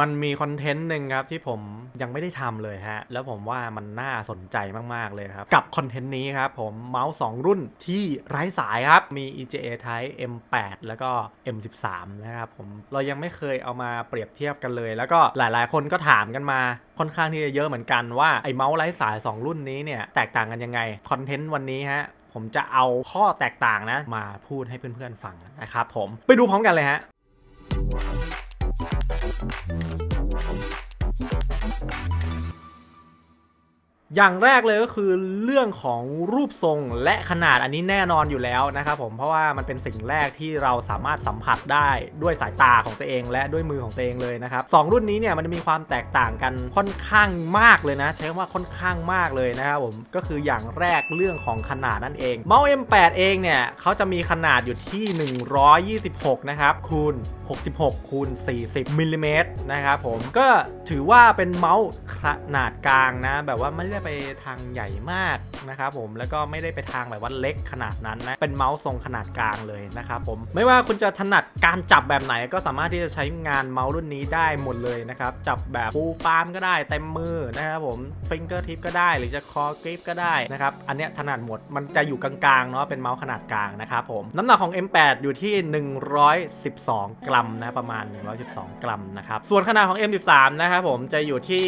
มันมีคอนเทนต์หนึ่งครับที่ผมยังไม่ได้ทำเลยฮะ แล้วผมว่ามันน่าสนใจมาก ๆ เลยครับ กับคอนเทนต์นี้ครับผมเมาส์ 2 รุ่นที่ไร้สายครับ มี EJA Type M8 แล้วก็ M13 นะครับผมเรายังไม่เคยเอามาเปรียบเทียบกันเลย แล้วก็หลายๆ คนก็ถามกันมาค่อนข้างที่จะเยอะเหมือนกันว่าไอ้เมาส์ไร้สาย 2 รุ่นนี้เนี่ยแตกต่างกันยังไงคอนเทนต์วันนี้ฮะผมจะเอาข้อแตกต่างนะ มาพูดให้เพื่อนๆฟังนะครับผมไปดูพร้อมกันเลยฮะ อย่างแรกเลยก็คือเรื่องของรูปทรงและขนาดอันนี้แน่นอนอยู่แล้วนะครับผมเพราะว่ามันเป็นสิ่งแรกที่เราสามารถสัมผัสได้ด้วยสายตาของตัวเอง และด้วยมือของตัวเองเลยนะครับสองรุ่นนี้เนี่ยมันจะมีความแตกต่างกันค่อนข้างมากเลยนะ ใช้คำว่าค่อนข้างมากเลยนะครับผมก็คืออย่างแรกเรื่องของขนาดนั่นเองเมาส์ M8 เองเนี่ยเขาจะมีขนาดอยู่ที่ 126 นะครับคูณ 66 คูณ 40มิลลิเมตรนะครับผมก็ถือว่าเป็นเมาส์ขนาดกลางนะแบบว่าไม่ได้ไปทางใหญ่มากนะครับผมแล้วก็ไม่ได้ไปทางแบบว่าเล็กขนาดนั้นนะเป็นเมาส์ทรงขนาดกลางเลยนะครับผมไม่ว่าคุณจะถนัดการจับแบบไหนก็สามารถที่จะใช้งานเมาส์รุ่นนี้ได้หมดเลยนะครับจับแบบฟูลปาล์มก็ได้เต็มมือนะครับผมฟิงเกอร์ทิปก็ได้ หรือจะคอกริปก็ได้นะครับอันเนี้ยถนัดหมดมันจะอยู่กลางๆเนาะเป็นเมาส์ขนาดกลางนะครับผมน้ำหนักของ M8 อยู่ที่ 112 กรัมนะประมาณ 112 กรัมนะครับส่วนขนาดของ M13 นะครับผมจะอยู่ที่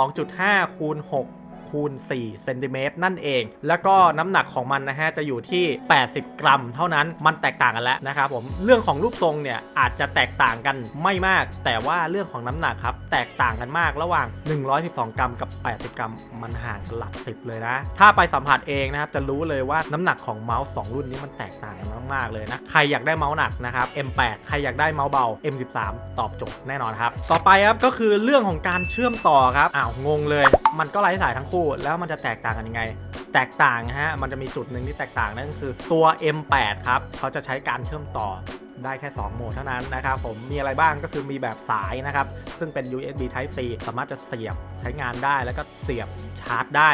12.5คูณ6 คูณ4เซนติเมตรนั่นเอง แล้วก็น้ำหนักของมันนะฮะจะอยู่ที่ 80 กรัม เท่านั้นมันแตกต่างกันแล้วนะครับผมเรื่องของรูปทรงเนี่ยอาจจะแตกต่างกันไม่มาก แต่ว่าเรื่องของน้ำหนักครับแตกต่างกันมากระหว่าง 112 กรัมกับ 80 กรัม มันห่างกันหลักสิบเลยนะ ถ้าไปสัมผัสเองนะครับจะรู้เลยว่าน้ำหนักของเมาส์2รุ่นนี้มันแตกต่างกันมากๆเลยนะใครอยากได้เมาส์หนักนะครับ M8 ใครอยากได้เมาส์เบา M13 ตอบโจทย์แน่นอนครับต่อไปครับก็คือเรื่องของการเชื่อมต่อครับอ้าวงงเลย มันก็ไร้สายทั้งคู่แล้วมันจะแตกต่างกันยังไง แตกต่างนะฮะมันจะมีจุดหนึ่งที่แตกต่างนั่นก็คือตัว M8 ครับเขาจะใช้การเชื่อมต่อ ได้แค่ 2 โหมดเท่านั้นนะครับผมมีอะไรบ้างก็คือมีแบบสายนะครับ ซึ่งเป็น USB Type C สามารถจะเสียบใช้งานได้แล้วก็เสียบชาร์จได้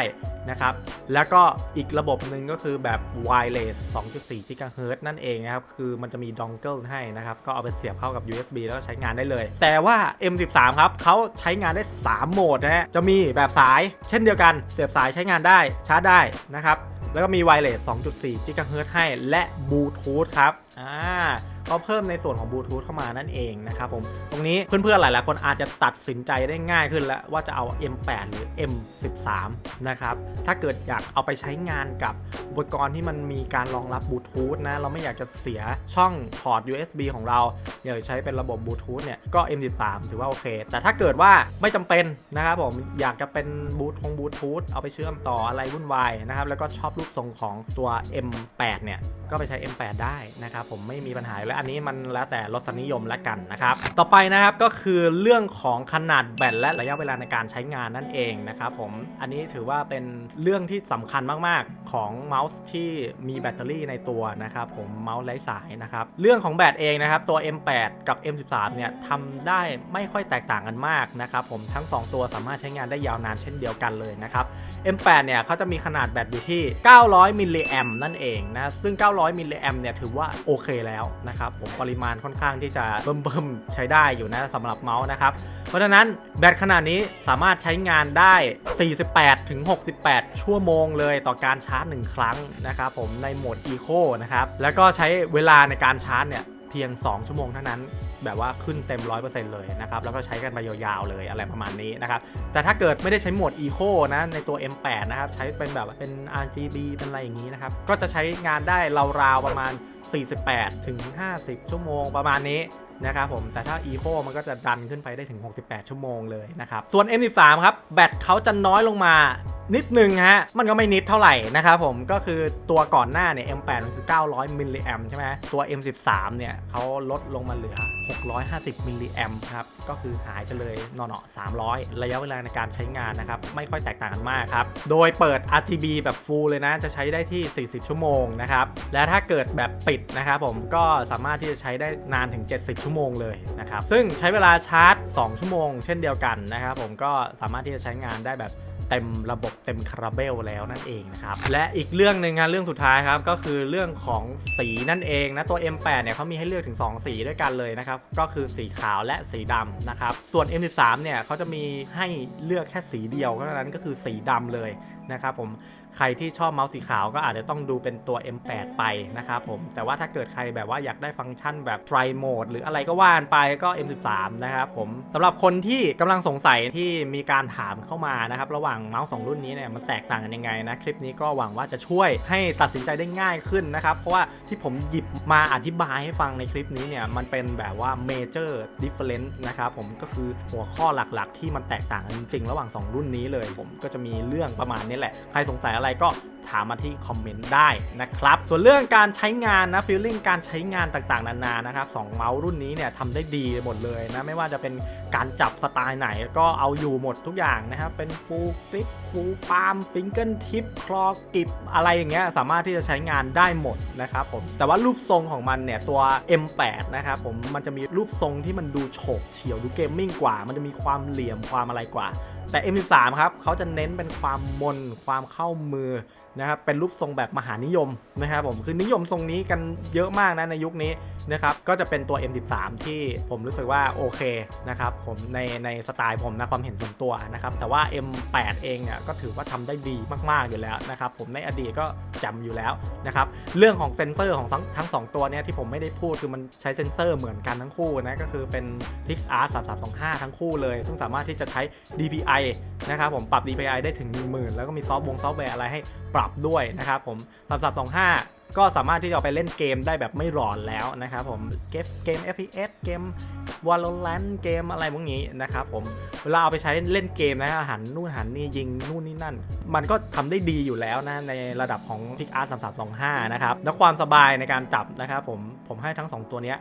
นะครับ แล้วก็อีกระบบหนึ่งก็คือแบบ wireless 2.4 GHz นั่นเองนะครับ คือมันจะมีดองเกิลให้นะครับ ก็เอาไปเสียบเข้ากับ USB แล้วก็ใช้งานได้เลย แต่ว่า M13 ครับเขาใช้งานได้ 3 โหมดนะฮะ จะมีแบบสาย เช่นเดียวกัน เสียบสายใช้งานได้ ชาร์จได้นะครับ แล้วก็มี wireless 2.4 GHz ให้ และบลูทูธครับ อ่า ก็เพิ่มในส่วนของบลูทูธเข้ามานั่นเองนะครับผมตรงนี้เพื่อนๆหลายๆคนอาจจะตัดสินใจได้ง่ายขึ้นแล้วว่าจะเอา M8 หรือ M13 นะครับถ้าเกิดอยากเอาไปใช้งานกับอุปกรณ์ที่มันมีการรองรับบลูทูธนะเราไม่อยากจะเสียช่องพอร์ต USB ของเราอยากจะใช้เป็นระบบบลูทูธเนี่ยก็ M13 ถือว่าโอเค แต่ถ้าเกิดว่าไม่จำเป็นนะครับผมอยากจะเป็นบลูทงบลูทูธเอาไปเชื่อมต่ออะไรวุ่นวายนะครับแล้วก็ชอบรูปทรงของตัว M8 เนี่ยก็ไปใช้ M8 ได้นะครับผมไม่มีปัญหาแล้วอันนี้มันแล้วแต่รสนิยมแล้วกันนะครับ ต่อไปนะครับก็คือเรื่องของขนาดแบตและระยะเวลาในการใช้งานนั่นเองนะครับผม อันนี้ถือว่าเป็นเรื่องที่สำคัญมาก ๆ ของเมาส์ที่มีแบตเตอรี่ในตัวนะครับผมเมาส์ไร้สายนะครับ เรื่องของแบตเองนะครับตัว M8 กับ M13 เนี่ยทำได้ไม่ค่อยแตกต่างกันมากนะครับผมทั้ง 2 ตัวสามารถใช้งานได้ยาวนานเช่นเดียวกันเลยนะครับ M8 เนี่ยเขาจะมีขนาดแบตอยู่ที่ 900 มิลลิแอมนั่นเองนะ ซึ่ง 900 มิลลิแอมเนี่ยถือว่าโอเคแล้วนะครับนะครับผมปริมาณค่อนข้างที่จะเบิ่มๆ ใช้ได้อยู่นะสำหรับเมาส์นะครับ เพราะฉะนั้นแบตขนาดนี้สามารถใช้งานได้ 48 ถึง 68 ชั่วโมงเลยต่อการชาร์จ 1 ครั้งนะครับผมในโหมด Eco นะครับ แล้วก็ใช้เวลาในการชาร์จเนี่ยเพียง 2 ชั่วโมงเท่านั้น แบบว่าขึ้นเต็ม 100%เลยนะครับ แล้วก็ใช้กันไปยาวๆเลยอะไรประมาณนี้นะครับ แต่ถ้าเกิดไม่ได้ใช้โหมด Eco นะ ในตัว M8 นะครับ ใช้เป็นแบบเป็น RGB เป็นอะไรอย่างนี้นะครับ ก็จะใช้งานได้ราวๆประมาณ 48 ถึง 50 ชั่วโมงประมาณนี้นะครับผม แต่ถ้า Eco มันก็จะดันขึ้นไปได้ถึง 68 ชั่วโมงเลยนะครับ ส่วน M13 ครับ แบตเขาจะน้อยลงมา นิดนึงฮะ มันก็ไม่นิดเท่าไหร่นะครับผมก็คือตัวก่อนหน้าเนี่ย M8 มันคือ 900มิลลิแอมใช่ไหมตัว M13 เนี่ยเขาลดลงมาเหลือ 650มิลลิแอมครับ ก็คือหายไปเลยนอนๆ300 ระยะเวลาในการใช้งานนะครับ ไม่ค่อยแตกต่างกันมากครับ โดยเปิด RGB แบบ full เลยนะ จะใช้ได้ที่ 40 ชั่วโมงนะครับ และถ้าเกิดแบบปิดนะครับผมก็สามารถที่จะใช้ได้นานถึง 70 ชั่วโมงเลยนะครับ ซึ่งใช้เวลาชาร์จ 2 ชั่วโมง เช่นเดียวกันนะครับผมก็สามารถที่จะใช้งานได้แบบ เต็มระบบเต็มคาราเบลแล้วนั่นเองนะครับและอีกเรื่องหนึ่งนะเรื่องสุดท้ายครับก็คือเรื่องของสีนั่นเองนะตัว M8 เนี่ยเขามีให้เลือกถึง 2 สีด้วยกันเลยนะครับก็คือสีขาวและสีดำนะครับส่วน M13 เนี่ยเขาจะมีให้เลือกแค่สีเดียวเท่านั้นก็คือสีดำเลยนะครับผมใครที่ชอบเมาส์สีขาวก็อาจจะต้องดูเป็นตัว M8 ไปนะครับผม แต่ว่าถ้าเกิดใครแบบว่าอยากได้ฟังก์ชันแบบ Tri Mode หรืออะไรก็ว่านไปก็ M13 นะครับผมสำหรับคนที่กำลังสงสัยที่มีการถามเข้ามานะครับระหว่างเมาส์สองรุ่นนี้เนี่ยมันแตกต่างกันยังไงนะคลิปนี้ก็หวังว่าจะช่วยให้ตัดสินใจได้ง่ายขึ้นนะครับเพราะว่าที่ผมหยิบมาอธิบายให้ฟังในคลิปนี้เนี่ยมันเป็นแบบว่า major difference นะครับผมก็คือหัวข้อหลักๆ ที่มันแตกต่างกันจริงๆ ระหว่าง 2 รุ่นนี้เลย ผมก็จะมีเรื่องประมาณนี้แหละใครสงสัยอะไรก็ ถามมาที่คอมเมนต์ได้นะครับ ส่วนเรื่องการใช้งานนะฟีลลิ่งการใช้งานต่างๆ นานานะครับสองเมาส์รุ่นนี้เนี่ยทำได้ดีหมดเลยนะ ไม่ว่าจะเป็นการจับสไตล์ไหนก็เอาอยู่หมดทุกอย่างนะครับ เป็นฟูลกริปฟูปาล์มฟิงเกิลทิปคลอกิบอะไรอย่างเงี้ยสามารถที่จะใช้งานได้หมดนะครับผมแต่ว่ารูปทรงของมันเนี่ยตัว M8 นะครับผมมันจะมีรูปทรงที่มันดูโฉบเฉี่ยวดูเกมมิ่งกว่า มันจะมีความเหลี่ยมความอะไรกว่า แต่ M13 ครับเขาจะเน้นเป็นความมนความเข้ามือนะครับเป็นรูปทรงแบบมหานิยมนะครับผมคือนิยมทรงนี้กันเยอะมากนะในยุคนี้นะครับก็จะเป็นตัว M13 ที่ผมรู้สึกว่าโอเคนะครับผมในในสไตล์ผมนะความเห็นส่วนตัวนะครับแต่ว่า M8 เองเนี่ยก็ถือว่าทำได้ดีมากๆอยู่แล้วนะครับผมในอดีตก็จำอยู่แล้วนะครับเรื่องของเซนเซอร์ของทั้งทั้งสองตัวเนี่ยที่ผมไม่ได้พูดคือมันใช้เซนเซอร์เหมือนกันทั้งคู่นะก็คือเป็น PixArt 3325 ทั้งคู่เลย ซึ่งสามารถที่จะใช้ DPI นะครับผมปรับ DPI ได้ถึง10,000แล้วก็มีซอฟต์วงซอฟต์แวร์อะไรให้ปรับด้วยนะครับผมสามสับสองห้าก็สามารถที่จะไปเล่นเกมได้แบบไม่ร้อนแล้วนะครับผมเกมเกม FPS เกม Valorant เกมอะไรพวกนี้นะครับผมเวลาเอาไปใช้เล่นเกมนะหันนู่นหันนี่ยิงนู่นนี่นั่น มันก็ทำได้ดีอยู่แล้วนะในระดับของ PixArt 3325นะครับและความสบายในการจับนะครับผมผมให้ทั้ง 2 ตัวนี้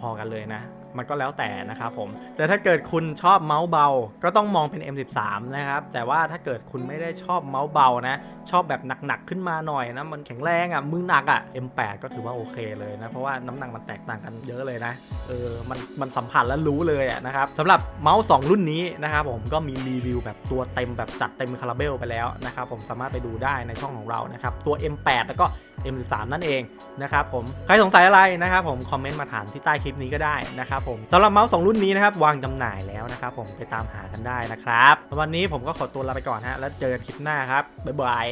พอๆกันเลยนะมันก็แล้วแต่นะครับผม แต่ถ้าเกิดคุณชอบเมาส์เบา ก็ต้องมองเป็น M13 นะครับ แต่ว่าถ้าเกิดคุณไม่ได้ชอบเมาส์เบานะ ชอบแบบหนักๆขึ้นมาหน่อยนะ มันแข็งแรงอะ มือหนักอะ M8 ก็ถือว่าโอเคเลยนะ เพราะว่าน้ำหนักมันแตกต่างกันเยอะเลยนะ เออ มัน มันสัมผัสแล้วรู้เลยนะครับสำหรับเมาส์2รุ่นนี้นะครับผมก็มีรีวิวแบบตัวเต็มแบบจัดเต็มคาราเบลไปแล้วนะครับผมสามารถไปดูได้ในช่องของเรานะครับตัว M8 แล้วก็ M13 นั่นเองนะครับผมใครสงสัยอะไรนะครับผมคอมเมนต์มาถามที่ใต้คลิปนี้ก็ได้นะครับผมสำหรับเมาส์สองรุ่นนี้นะครับวางจำหน่ายแล้วนะครับผมไปตามหากันได้นะครับวันนี้ผมก็ขอตัวลาไปก่อนฮะแล้วเจอกันคลิปหน้าครับบ๊ายบาย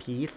peace